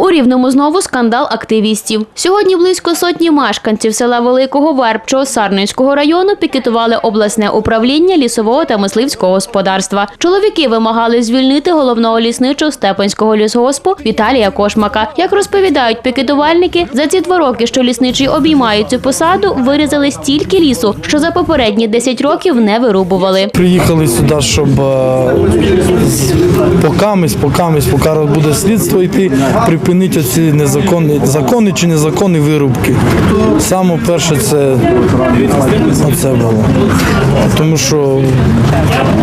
У Рівному знову скандал активістів. Сьогодні близько сотні мешканців села Великого Вербчого Сарненського району пікетували обласне управління лісового та мисливського господарства. Чоловіки вимагали звільнити головного лісничого Степанського лісгоспу Віталія Кошмака. Як розповідають пікетувальники, за ці два роки, що лісничий обіймає цю посаду, вирізали стільки лісу, що за попередні 10 років не вирубували. Приїхали сюди, щоб е, покамись, покамись, поки буде слідство йти, припинити оці незаконні законні чи незаконні вирубки. Саме перше це оце було. Тому що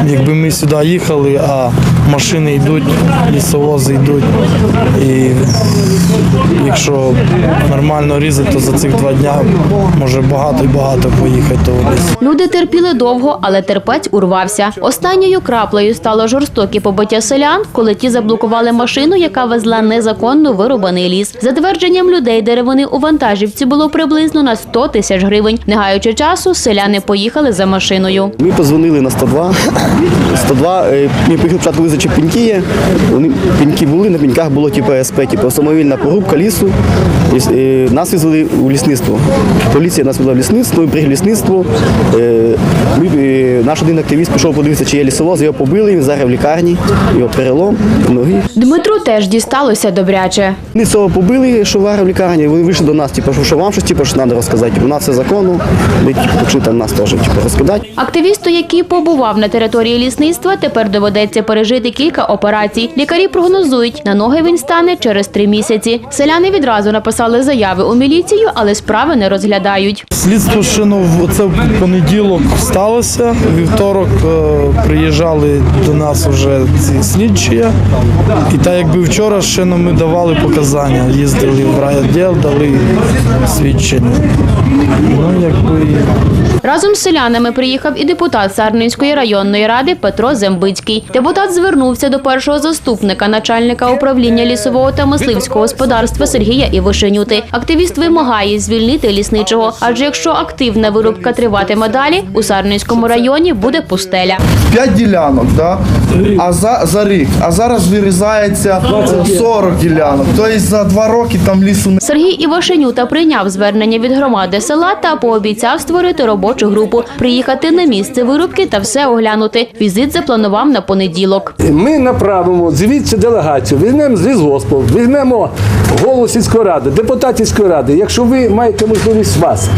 якби ми сюди їхали, а машини йдуть, лісовози йдуть. І якщо нормально різати, то за цих два дня може багато і багато поїхати того лісу. Люди терпіли довго, але терпець урвався. Останньою краплею стало жорстоке побиття селян, коли ті заблокували машину, яка везла незаконно вирубаний ліс. За твердженням людей, деревини у вантажівці було приблизно на 100 тисяч гривень. Не гаючи часу, селяни поїхали за машиною. Ми позвонили на 102. 102, е, ми приїхали спочатку визначити пеньки є. Вони пеньки були, на пеньках було типу СП, типу самовільна порубка лісу. І, і нас визвали у лісництво. Поліція нас вела в лісництво, при лісництво. Е, ми, е, наш один активіст пішов подивитися, чи є лісовоз, його побили, він зараз в лікарні, його перелом ноги. Дмитру теж дісталося добряче. Вони цього побили, що вара в лікарні, вони вийшли до нас, типу, що, що вам щось типу, що треба розказати. Типу, у нас все законно, ви типу, почали там нас теж типу, розказати. Активісту, який побував на території лісництва, тепер доведеться пережити кілька операцій. Лікарі прогнозують, на ноги він стане через три місяці. Селяни відразу написали заяви у міліцію, але справи не розглядають. Слідство ще ну, це в понеділок сталося. Вівторок е, приїжджали до нас вже ці слідчі. І так якби вчора ще ну, ми давали показання. Їздили в райвідділ, дали свідчення. Ну, якби Разом з селянами приїхав і депутат Сарненської районної ради Петро Зембицький. Депутат звернувся до першого заступника начальника управління лісового та мисливського господарства Сергія Івошенюти. Активіст вимагає звільнити лісничого, адже якщо активна вирубка триватиме далі, у Сарненському районі буде пустеля. 5 ділянок, да? а за, за рік. А зараз вирізається е, 40 ділянок. Тобто за 2 роки там лісу не Сергій Івашенюта прийняв звернення від громади села та пообіцяв створити робочу групу, приїхати на місце вирубки та все оглянути. Візит запланував на понеділок. Ми направимо звідси делегацію, візьмемо з лісгоспу, візьмемо голову сільської ради, депутатів сільської ради. Якщо ви маєте можливість вас,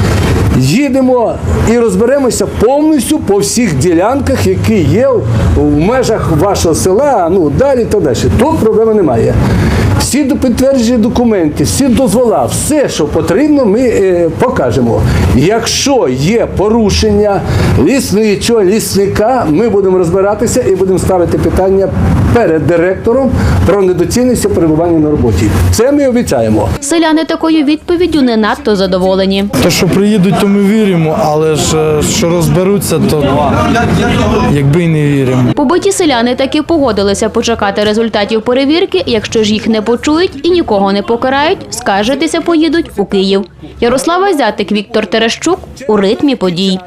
їдемо і розберемося повністю по всіх ділянках, які є в межах вашого села, ну далі та далі. Тут проблеми немає. Всі до підтверджені документи, всі дозвола, все, що потрібно, ми е, покажемо. Якщо є порушення лісничого, лісника, ми будемо розбиратися і будемо ставити питання перед директором про недоцільність перебування на роботі. Це ми обіцяємо. Селяни такою відповіддю не надто задоволені. то, що приїдуть, то ми віримо, але ж е, що розберуться, то якби й не віримо. Побиті селяни таки погодилися почекати результатів перевірки. Якщо ж їх не почують і нікого не покарають, скаржитися поїдуть у Київ. Ярослава Зятик, Віктор Терещук у ритмі подій.